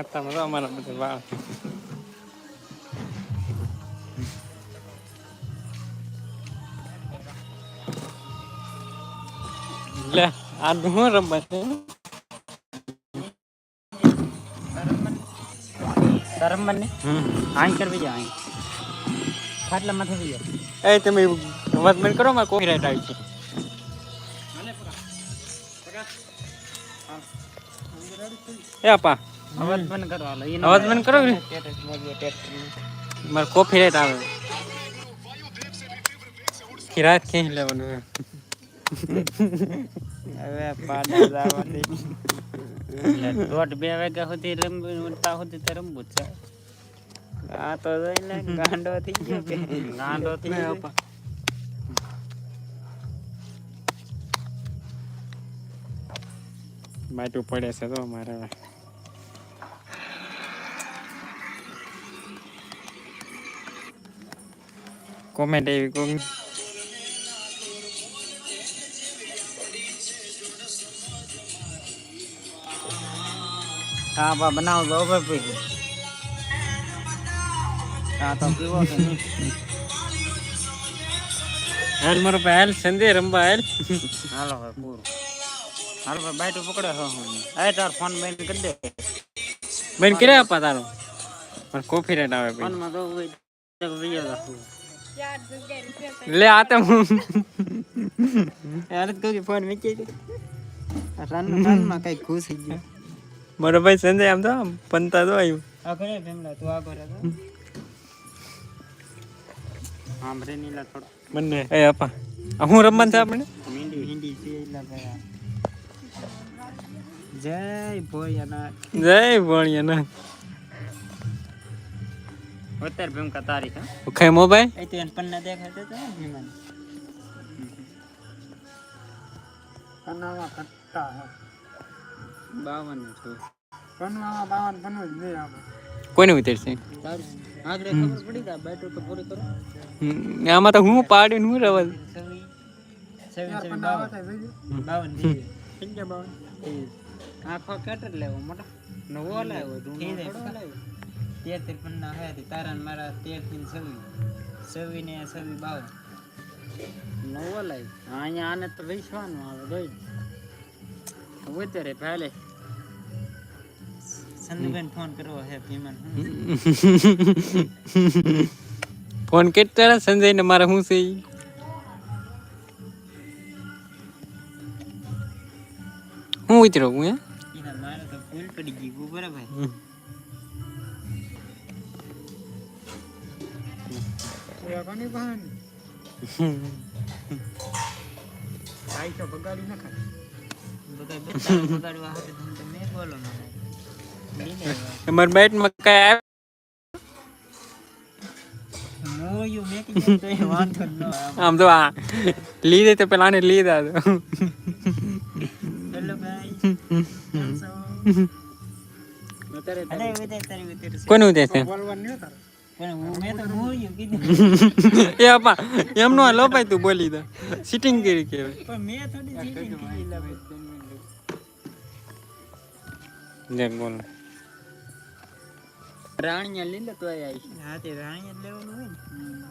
કરતા તો અમારા બધા વાહ લે આ હું રમવા છે શરમ મને હમ. આઈ કરવી જાય આઈ ખાટલા માથે બી એ તમે અવાજ બંધ કરો માં કોપીરાઈટ આવી છે એ આપા અવાજ બંધ કરો હાલો ઈ અવાજ બંધ કરો ને. ટેટસ મોજે ટેટસ મારે કોપીરાઈટ આવે કિરાત ક્યાંય લેવાનું હે. હવે પાડા જાવા દે એટલે દોઢ બે વાગ્યા સુધી રમવું ઉઠતા સુધી તો રમવું જ છે આ તો જોઈને ગાંડો થઈ ગયો કે ગાંડો થઈ ને ગયો આપા. માટું પડે છે તો મારે કોમેન્ટ આવી કોમ હા બા બનાવ તો હવે પીવું હા તો પીવો હેલ મારો ભાઈ હેલ સંદે રંબા હેલ. હાલો ભાઈ પૂરું. હાલો ભાઈ બાઈટ પકડે હો હું આ તાર ફોન બંધ કરી દે. બેન કરે આપા તારો? પણ કોફી રેટ આવે ફોન ફોનમાં તો વિડિયો રાખું. લે આ તો હું. યાર તો ફોન મૂકી દે. રન રનમાં કઈ ખુશ થઈ ગયો. મારો ભાઈ સંજય આમ તો પંતા તો આવ્યું આ કરે ભીમલા તું આ કરે તો. આમ રે નીલા થોડો. બંને એ આપા. આ હું રમવાનું છે આપણે મીંડી મીંડી છે એટલા પેલા જય ભોયના જય ભણિયા ના અત્યારે ભીમકા તારીખ હા? ખાય મોબાઈલ એ તો એને પન્ના દેખાડે તો ભીમન. પન્નામાં કટ્ટા હે. બાવન છે પન્નામાં બાવન પન્નું જ નહીં આપણે કોઈને ઉતરશે? તારું આગળ ખબર પડી તા બેટો તો પૂરી કરો. હમ, આમાં તો હું પાડી ને હું રવા દઉં. સવી સવી સવી બાવન. બાવન થઈ ગયા. થઈ ગયા બાવન? આખો કેટ જ લેવો મોટા. નવો લાવ્યો જૂનો લાવ્યો તેર તેર પન્ના હે તે તારા ને મારા તેરથી સવી સવી ને સવી બાવન. નવો લાય. અહીંયા આને તો વેચવાનું આવે ભાઈ વધારે પહેલે સંદુબેન ફોન કરવો હે ભીમન. ફોન કેટલા સંજય ને મારા શું છે હું ઉતરો હું હે? મારે તો ભૂલ પડી ગઈ બરાબર હમ. બધા બતાવો બગાડવા હાટુ તમે તો મેં બોલો ના લીને અમારા બેટમાં કઈ આવે મોયું મેં કીધું તો એ વાંધો ન આવે આમ તો આ લીધે તો પેલા આને લીધા તો હેલો ગાઈસ અત્યારે અરે ઉધર તારી ઉધર છે કોને ઉતરે છે પણ હું તો એ આપા એમનો લો ભાઈ તું બોલી દે સિટિંગ કરી કે પણ મેં થોડી કરી લાવે બોલ. રાણીયા લીલે તો આવી હા તે રાણીયા લેવાનું હોય ને.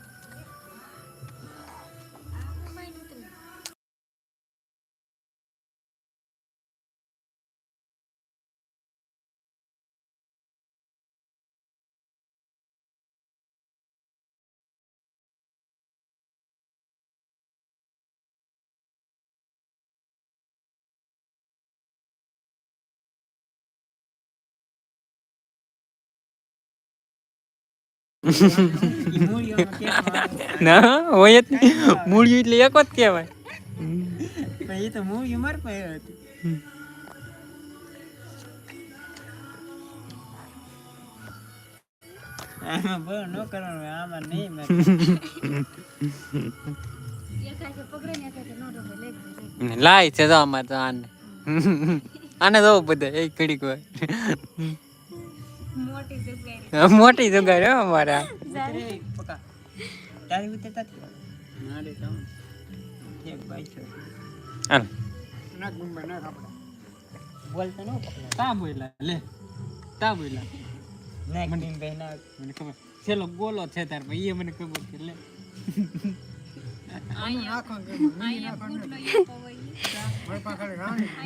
ના હોય જ મૂળિયું એટલે એક જ કહેવાય. એ તો મૂળિયું માર પાસે હતું. આમાં બહુ ન કરવાનું આમાં નહીં મેં લાય છે તો અમારે તો આને. આને તો બધા એક ઘડીક વાર. મોટી જુગાર હો અમારા. તારી ઉતરે તાતી મારે તો એક બાઈ છે. હાલ. નાક બુંબા નાક આપડા બોલતો ન કા બોલા લે. તા બોલા નેક ટીમ પહેના મને ખબર. છેલ્લો ગોલો છે તાર ભાઈ એ મને ખબર છે લે.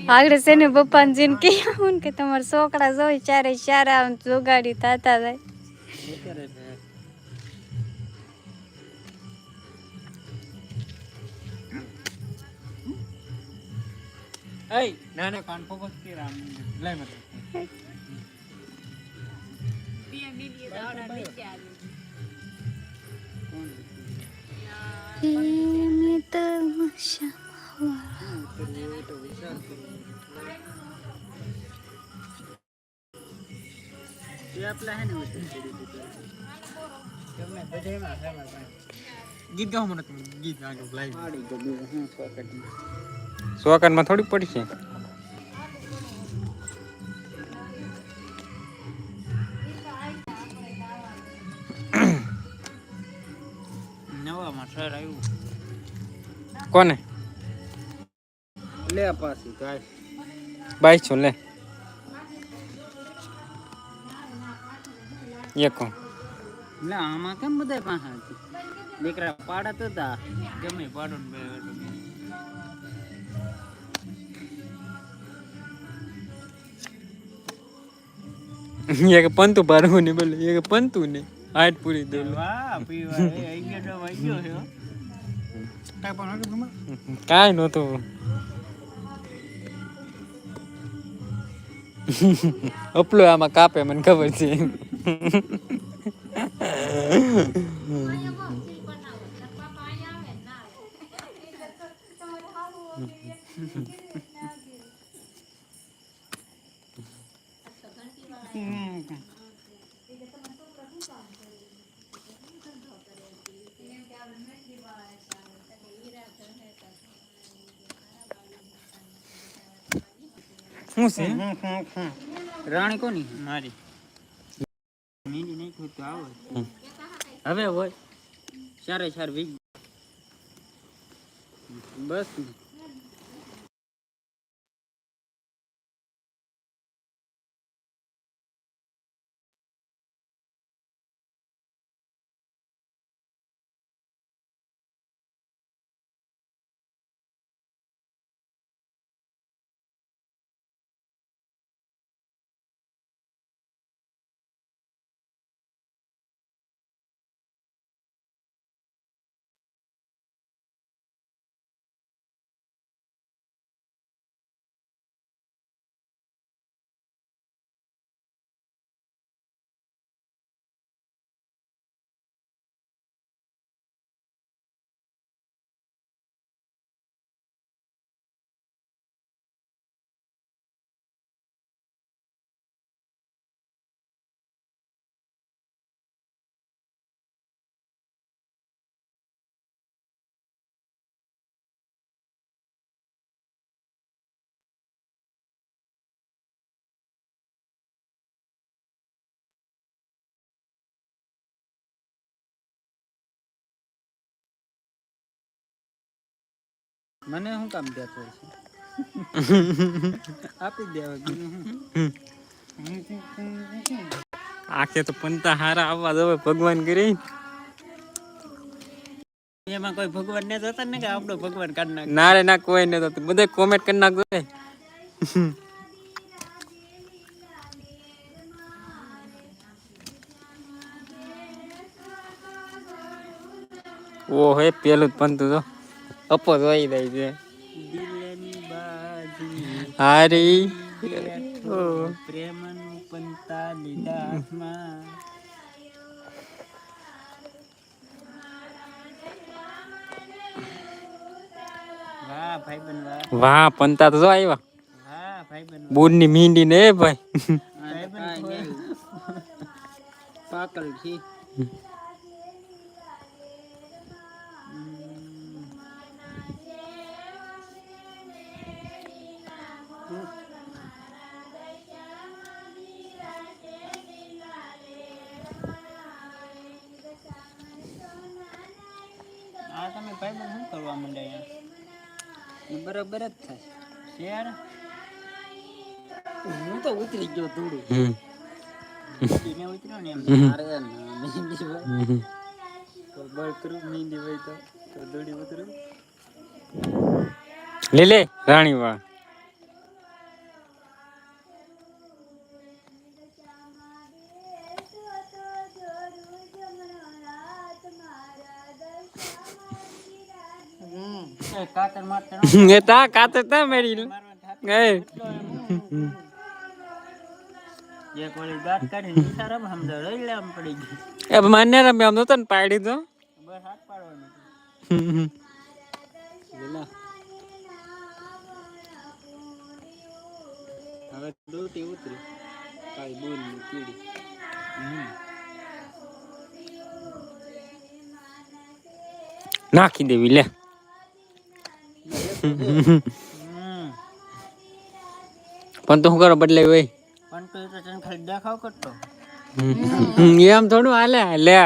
આગળ છે ને પપ્પાને જીને કહેવું ને કે તમારા છોકરા જોઈ ચારે ચાર આમ જોગાડી થતા જાય અત્યારે એય ના ના કાન ફોકસ કે રામ લે મત એ આપલા હે ને ઉતરી પડી દીધું. તમે બધાયમાં ફેમસ હે. ગીત ગાવ મને તમે ગીત આગળ લાઈવ આવડી ગયું બીજું શું પોકેટમાં. સોકનમાં થોડી પડશે નવામાં સર આવ્યું કોને લે પાછી ગાય બાઈસ લે. એકો લે આમાં કેમ બધા પાછા હતી દીકરા પાડત હતા ગમે પાડો ને બે. એક પંતુ પારવું ને બોલે. એક પંતુ ને હાથ પૂરી દો વાહ પીવા. એ આઈ ગયો આઈ ગયો. કાંઈ નહોતું. અપલો આમાં કાપે મને ખબર છે. શું છે? રાણી કોની? મારી. મીંડી નાખ્યું તો આવો. હવે હોય. ચારે ચાર વીજ બસ મને શું કામ દેતો હોય છે? આપી દેવા આખે તો પંતા હારા આવવા દવે ભગવાન કરી. એમાં કોઈ ભગવાન ને જતા ને કે આપણો ભગવાન કાઢ નાખ? ના રે ના કોઈ ને જતું. બધે કોમેન્ટ કરી નાખજો રે ઓ પેલું જ પંતું તો અપો જોઈ દે છે હારી. પ્રેમનું પંતા લીધા વાહ, પંતા તો જો આવ્યા વાહની મીંડી ને ભાઈ. પાકલ બરાબર જ થાય. શેર? હું તો ઉતરી ગયો થોડું હમ. ને ઉતર્યો ને એમ. મારે મહેંદી તો બળ કરું મહેંદી હોય તો દોડી ઉતરું. લે લે તા કાતર તા મેરી એ. જે કોઈ દાંત કાઢીને ઈશારામાં સમજાવ રહી લે આમ પડી ગઈ એ માન્ય રમે આમ નતો ને પાડી તો બસ હાથ પાડવાનો. વેલા હવે દોટી ઉતરી. કાળી બોલની કીડી નાખી દેવી લે. પણ તો શું કરો બદલાય ભાઈ પણ તો એ તો તને ખાલી દેખાવ કરતો. એમ થોડું હાલે લે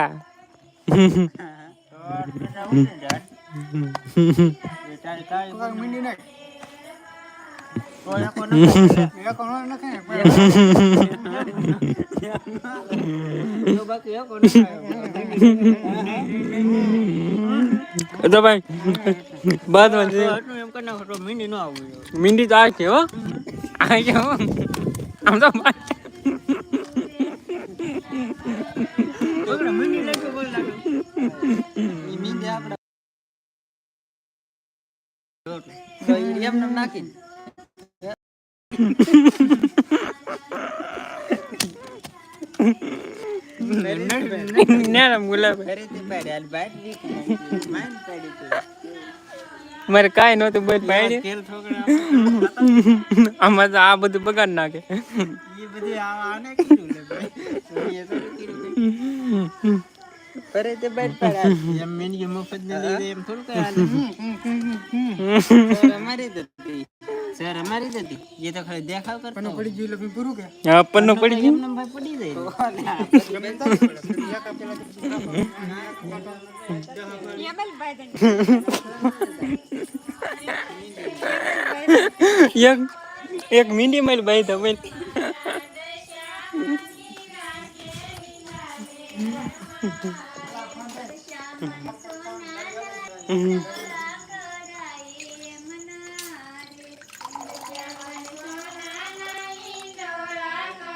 તો ભાઈ બાદ એમ કરી નાખો તો મીંડી ન આવવું જોઈએ. મીંડી તો આ છે હો આ છે હો આમ તો મીંડી લાગ્યો બોલ. મીંડી તો એમ. મારે કાંઈ નહોતું બોલ ભાઈ આમાં તો આ બધું બગાડ નાખે. અરે તે આ આને કીધું લે ભાઈ. તો એ થોડું કીધું ફરીથી બાઈક પાડી. હાલ. એમ મફત ને લીધે એમ થોડું કઈ અમારી જ હતી સર અમારી જ હતી. એ તો ખાલી દેખાવ કરતો પડી ગયું હા પન્નો પડી ગયું? એમને ભાઈ પડી એક એક મીંડી મારી બાઈ તો ભાઈ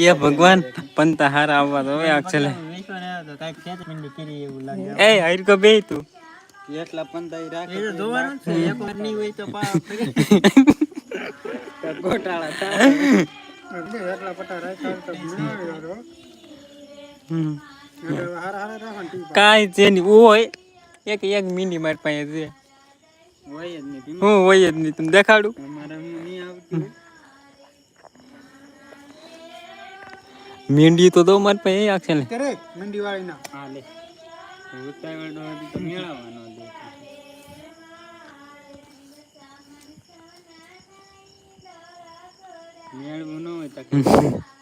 એ ભગવાન પંતા હારા આવવા તો હવે અક્ષલે તો એ હરકો બે તું. એટલા પંદાઈ રાખે એ તો જોવાનું છે એક વાર નહીં હોય તો પા ગોટાળા થાય. હમ. કાંઈ છે નહીં હોય એક એક મિની મારી પાસે છે. હોય જ નહીં હું હોય જ નહીં તમે દેખાડું અમારે હું નહીં આવતું મીંડી તો દો મારી પાસે અક્ષલે હા લે. ઉતાવળ હતી તો મેળવવાનો દે મેળવું ન હોય તો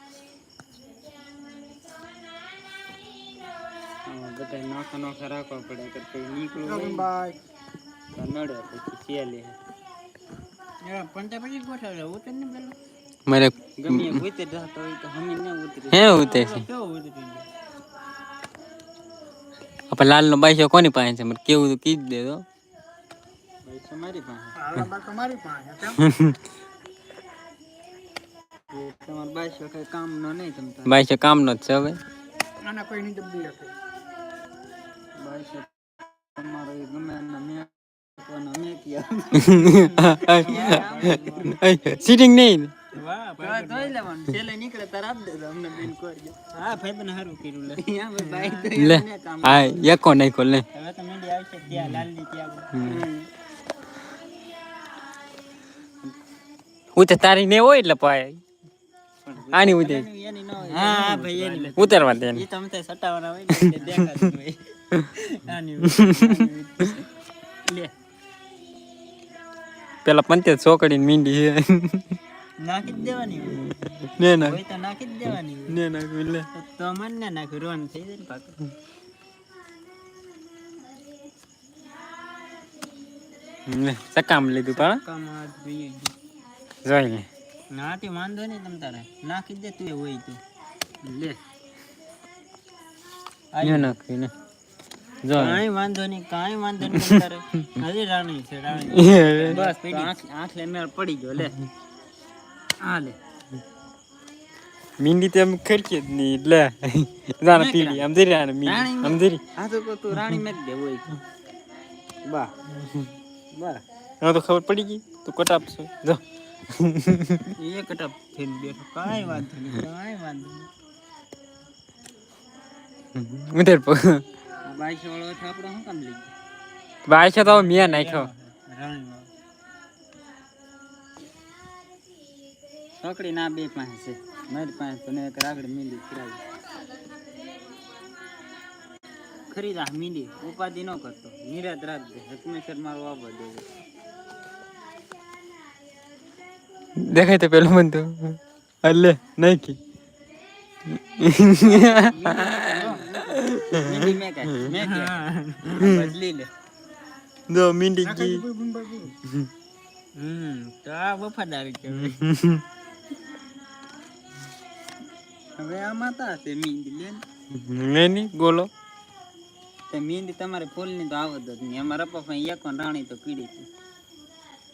બધા નોખા નોખા રાખવા પડે કે કોઈ નીકળવું તો નડે પછી છે લે પંચા પછી ગોઠવે ઉતર ને પેલો મારે ગમે એ ઉતર જતો હોય તો હમી ને ઉતરી હે ઉતે છે કેવો ઉતરી જાય આપણે લાલનો બાઈસો કોની પાસે છે મને કેવું તો કીજ દે તો ભાઈ તમારી પાસે એ તમારા બાઈસો કઈ કામ નો નહીં તમ તાર બાઈસો કામનો જ છે હવે બાઈસો તમારો એ ગમે એમના મેં કોનો મેં ક્યાં સીટિંગ નહીં ભાઈ તાર હા ભાઈ ભાઈ હા હું ને હોય એટલે પાય. આની ઉતરે હા હા ભાઈ એની. ઉતારવા દે એ તમે તે સટાવાના હોય ને દેખાતું હોય. આની. લે. પેલા પંચાયત ચોકડીને મીંડી છે નાખી જ દેવાની ને ના હોય તો નાખી જ દેવાની ને ના એટલે. તો- તો મન ના નાખ્યું રોન થઈ જાય ને સકામ લીધું પણ કામ આ જોઈએ જોઈ લે. તે વાંધો નહીં તમ તારે. નાખી દે તું એ હોય તો. લે. યો નાખી ને જો. કાઈ વાંધો નહીં કાઈ વાંધો નહીં તમ તારે. હજી રાણી છે રાણી. બસ પેલી આંખ આંખલે પડી ગયો લે. આ લે મીંડી તેમ ખરકી જ નહીં એટલે જાણે પીડી આમ ધીરે આને મીંડી રાણી આમ ધીરે આ તો તું રાણી મેં જ દે હોય તો બા બા હવે તો ખબર પડી ગઈ તું કટાપશો જો એક ટપ થઈને બેઠો કાંઈ વાંધો નહીં કાંઈ વાંધો નહીં ઉધર પગ આ બાઈસો વાળો છે શું કામ લઈ ગયો તો મિયા નાખ્યો રાણી છોકરી ના બે પાસે. છે મારી પાસે તને ને એક રાગડ મીંડી ખીરાવી ખરીદા મીંડી. ઉપાધિ ન કરતો. નિરાત રાખજે. હકમેશ્વર મારો વાપર દેજો દેખાય તો પેલું મન તો અલે નાખી. મીંડી મેં કહે મેં કહે બદલી લે. જો મીંડી કી હમ તો આ વફાદારી કહેવાય. હવે આમાં તા છે મીંડી લે લેની મેની ગોલો તે મીંડી તમારે ફૂલની તો આવત જ નહીં. અમારા પપ્પા પાસે એક રાણી તો કીડી છે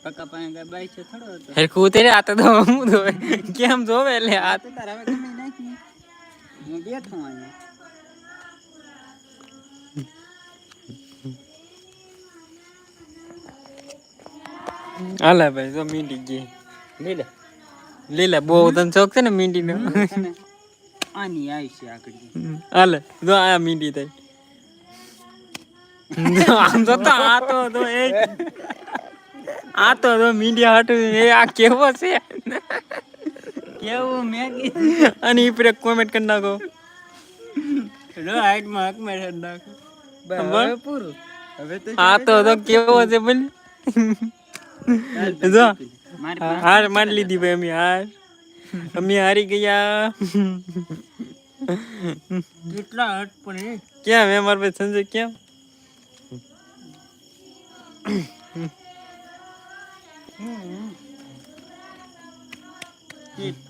પક્કા પાસે કઈ બાઈ છે થોડો હતો. હરખું ઉતરે આ તો તો હું તો કેમ જોવે એટલે આ? તો તારે હવે ગમે નાખી. હું બેઠો અહીંયા. હાલે ભાઈ જો મીંડી ગઈ. લીલા. લીલા બહુ તને શોખ છે ને મીંડી નો. તને આની આવી છે હાલે જો આ મીંડી થઈ. આમ તો આ તો તો એ આ તો તો મીંડી હટું એ આ કેવો છે? કેવું મેગી? અને ઈ પર કોમેન્ટ કરી નાખો. રો હાઈટમાં હક મેં નાખો. હવે પૂરું. હવે તો આ તો તો કેવો છે બોલ. જો. હાર મારી લીધી ભાઈ અમે હાર. અમે હારી ગયા. કેટલા હટ પણ એ ક્યાં મેં મારા ભાઈ સંજય ક્યાં?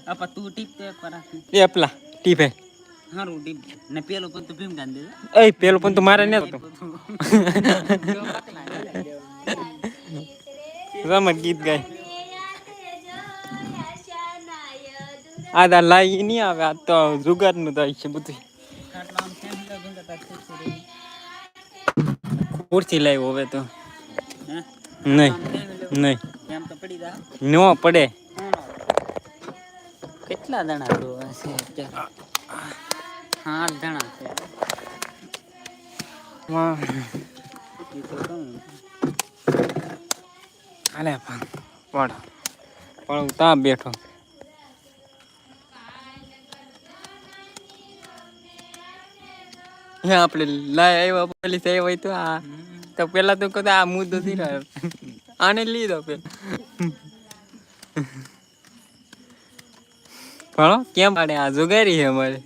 આપા તું ટીપ તો એક રાખી એ આપલા ટીપે હારું ટીપ. ને પેલો પણ તું ભીમ ગાંધી એ પેલું પણ તો મારે ને હતો. રમત ગીત ગાય. આ દા લાઈ નહીં આવે આ તો જુગારનું તો છે બધું કુર્સી લાવ્યો હવે તો. નહીં. નહીં. તો નો પડે. કેટલા દણા છે આઠ દણા છે. તો. હાલે પણ પડ. પણ બેઠો. આપણે લાય આવ્યા પોલીસ આવ્યા હોય તો આ. તો પેલા તો કદા આ મુદ્દો થી રહ્યો આને લીધો પેલા ભણો કેમ પાડે આ જુગારી છે અમારે.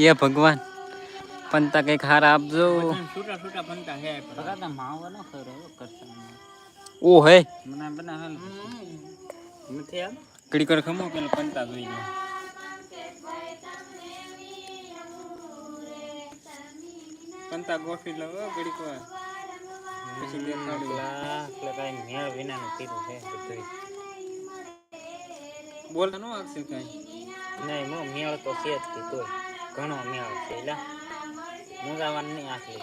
એ ભગવાન પંતા કંઈક હાર આપજો બધાને છૂટા છૂટા ફનતા હે બકા તો માવો ન ખરો હો કરતા ઓ હે મને બના હાલ નથી આમ કડી કર ખમો પેલા પંતા જોઈ લો પંતા ગોઠવી લો ઘડીક વાર પછી દેખાડું એટલે કાંઈ મેળ વિનાનું પીરું છે બધું બોલ નો આવશે કઈ નહીં મો મેળ તો છે જ તે તોય ઘણો મેળ છે એલા મુંગાવાનું નહીં આખી.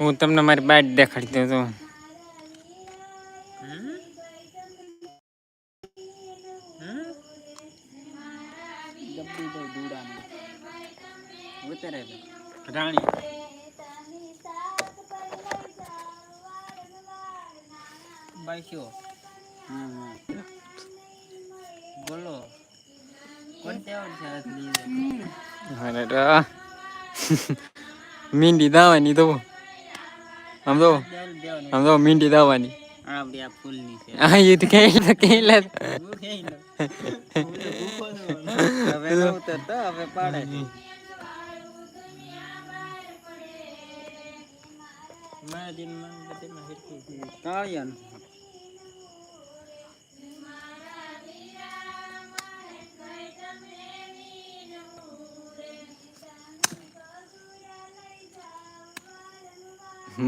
હું તમને મારી બાઈટ દેખાડી દઉં છું. મીંડી દાવાની તો આમ તો આમ તો મીંડી દાવાની. હા એ તો કે તો કે લે હું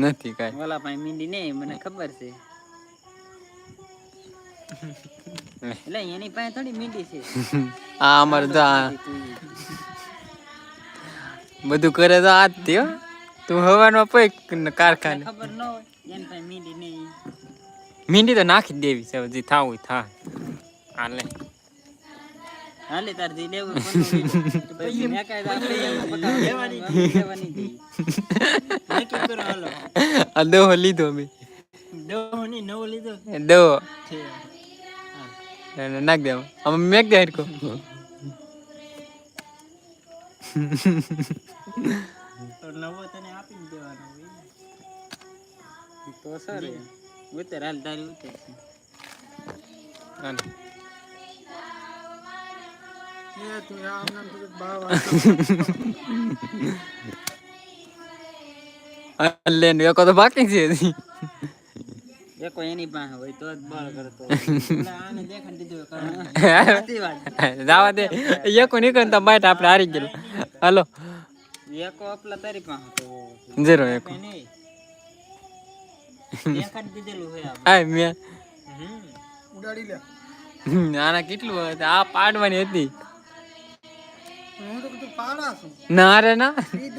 નથી કાઈ. ઓલા પાસે મીંડી નહીં મને ખબર છે. એટલે એની પાસે થોડી મીંડી છે. આ અમારે તો બધું કરે તો આ જ તે હો. તું હવામાં પૈ કારખાને. ખબર ન હોય એની પાસે મીંડી નહીં. મીંડી તો નાખી દેવી છે હજી થાવું થા આ હાલે હાલે તાર જી લેવું પછી મેં પકાવ લેવાની લેવાની. નક્કી કરો હાલો. આ દવો લીધો મે. દવો ની નવો લીધો. દવો નાખ દે આમ મેક દે હરકો તો નવો તને આપી દેવાનો તો સર. ઉતર હાલ તારી ઉતર. છે હાલે. હાલે એકો તો બાકી છે એકો એની પાસે હોય તો જ બળ કરતો આને દેખાડી દીધું સાચી વાત જવા દે. એકો નીકળે તો બાઈટ આપણે હારી ગયેલું. હાલો. એકો આપલા તારી પાસે તો ઝીરો એકો કઈ દીધેલું હોય આ આ મેં. હમ. હમ, આના કેટલું? આ પાડવાની હતી. ના રે ના. ઈ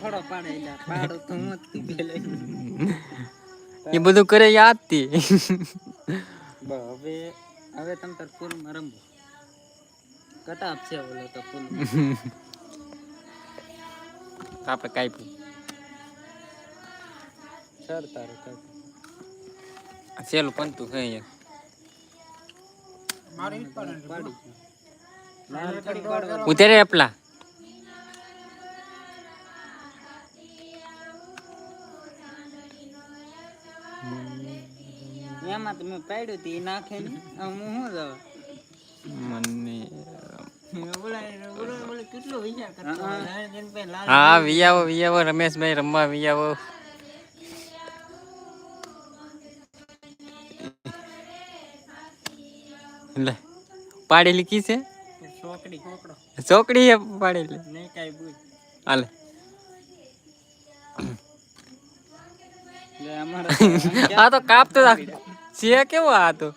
થોડો પાડે એટલે પાડો તો હું જ તી પેલે. એ બધું કરે યાદથી. બસ હવે હવે તમ તાર ફૂલમાં રમવો કટાપ છે ઓલો તો ફૂલ આપણે કાપ્યું. સર તારું કઈ છેલ્લું પંતું છે અહીંયા. પાડી લાલ થોડી પાડવા ઉતરે એપલા. એમાં તો પાડ્યું તી નાખે ને હું શું જાવ મને કેટલો વિચાર કરતો હા. વિયાવો વિયાવો રમેશભાઈ રમવા વિયાવો. લે પાડેલી કી છે? ચોકડી એ પાડેલી. નહીં કાંઈ બોલ. હાલે. આ તો કાપતો છે કેવો આ તો?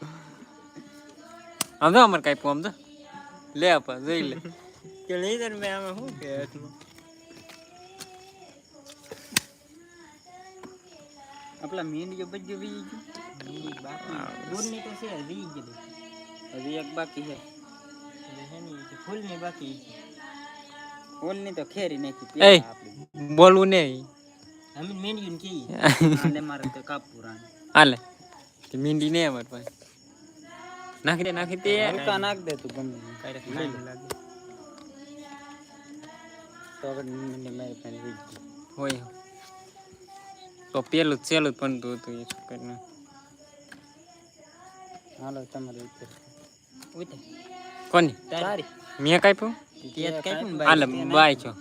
આમ તો અમારે કાપ્યું તો લે આપા જોઈ લે. કે લઈ દર મેં આમાં શું કે આપલા બધું વી ગયું. બાકી. વી ગયું હજી એક બાકી છે. ફૂલની બાકી છે ફૂલની તો ખેરી નાખી એય. પેલા આપણી બોલવું નહીં અમે મીંડીયું કી આલે મારે તો કાપવું રાણી હાલે તે મીંડી નહીં અમારી પાસે નાખી દે નાખી દે હલકા નાખ દે તું ગમે એમ. કાંઈક લઈ લે. તો આગળ મીંડી મારી પાસે વી ગઈ હોય તો પેલું જ છેલ્લું જ પંતું હતું એ છોકરીને હાલો તમારે ઉતર ઉતર કોની? તારી. મેં કાપ્યું તિયાત કાપ્યું ને હાલે બાય છો.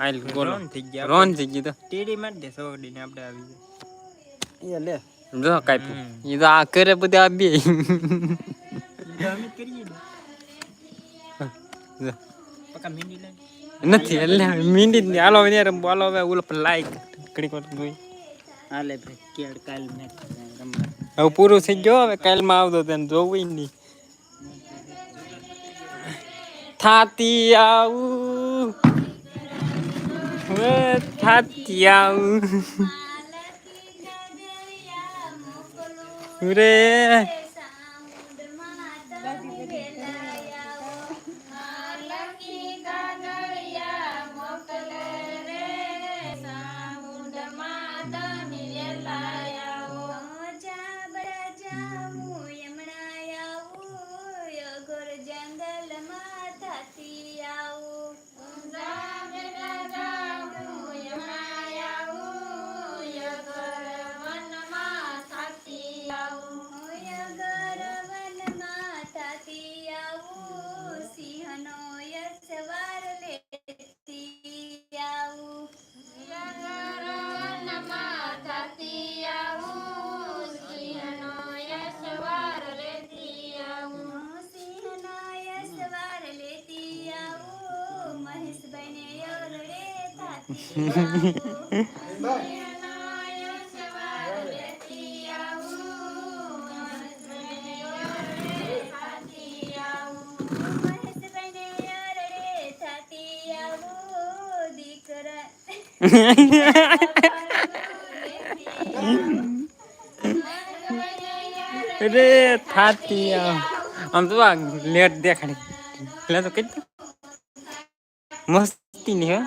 હાલ બોલો. રોન થઈ ગયા રોન થઈ ગયું તો. ટીડી માર દે સોગડીને આપણે આવી જાય એ લે. જો કાપ્યું એ તો આ કરે બધા આ બે. અમે કરીએ ને. જો. પકા મીંડી લે નથી એટલે મીંડી જ નહીં. હાલો ને હાલો હવે ઓલો પર લાઈક ઘડીક વાર જોઈ. હાલે ભાઈ કેડ કાલ રમવા હવે પૂરું થઈ ગયો હવે કાલમાં આવતો તેને જોવું નહીં. થાતી આવું. થાતી આવું. રે. રે થાતી આમ તો આ લેટ દેખાડી. પેલા તો કેટલી મસ્તી ની હે.